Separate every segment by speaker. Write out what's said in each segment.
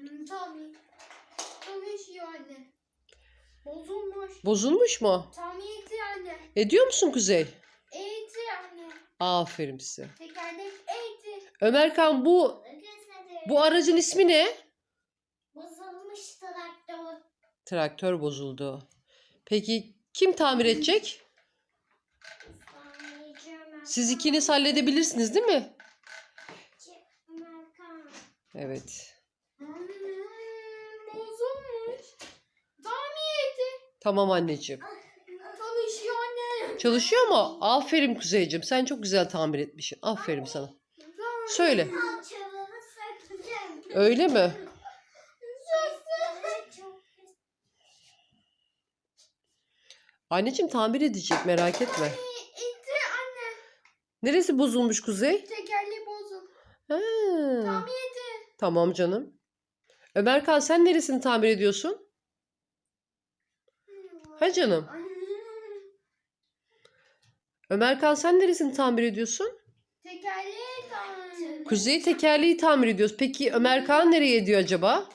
Speaker 1: Hmm, Tommy. Tommy işiyor anne. Bozulmuş.
Speaker 2: Bozulmuş mu?
Speaker 1: Tommy eğitir anne.
Speaker 2: Ediyor musun Kuzey?
Speaker 1: Eğitir anne.
Speaker 2: Aferin size.
Speaker 1: Tekerlek eğitir.
Speaker 2: Ömerkan bu bu aracın ismi ne?
Speaker 1: Bozulmuş traktör.
Speaker 2: Traktör bozuldu. Peki kim tamir edecek? Siz ikiniz halledebilirsiniz değil mi? Evet.
Speaker 1: Hmm, bozulmuş. Tommy eğitir.
Speaker 2: Tamam anneciğim.
Speaker 1: Çalışıyor anne.
Speaker 2: Çalışıyor mu? Aferin Kuzeyciğim. Sen çok güzel tamir etmişsin. Aferin sana. Söyle. Öyle mi? Anneciğim tamir edecek merak etme. Neresi bozulmuş Kuzey?
Speaker 1: Tekerleği bozul.
Speaker 2: Ha,
Speaker 1: Tommy eğitir.
Speaker 2: tamam canım. Ömerkan sen neresini tamir ediyorsun? Ha canım. Ömerkan sen neresini tamir ediyorsun?
Speaker 1: Tekerleği tamir.
Speaker 2: Kuzey tekerleği tamir ediyoruz. Peki Ömerkan nereye ediyor acaba?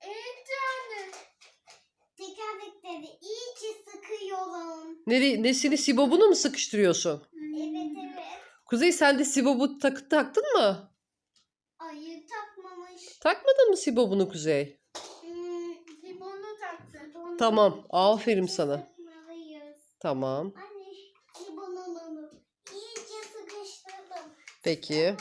Speaker 1: Eğitti anne. Tekerlekleri iyice sıkıyorum.
Speaker 2: Nere, nesini sibobunu mu sıkıştırıyorsun?
Speaker 1: Evet evet.
Speaker 2: Kuzey sen de sibobu takı taktın mı?
Speaker 1: Ayı takmamış.
Speaker 2: Takmadın mı sibobunu Kuzey? Tamam. Aferin sana. Tamam.
Speaker 1: Anne limonunu iyice sıkıştırdım.
Speaker 2: Peki.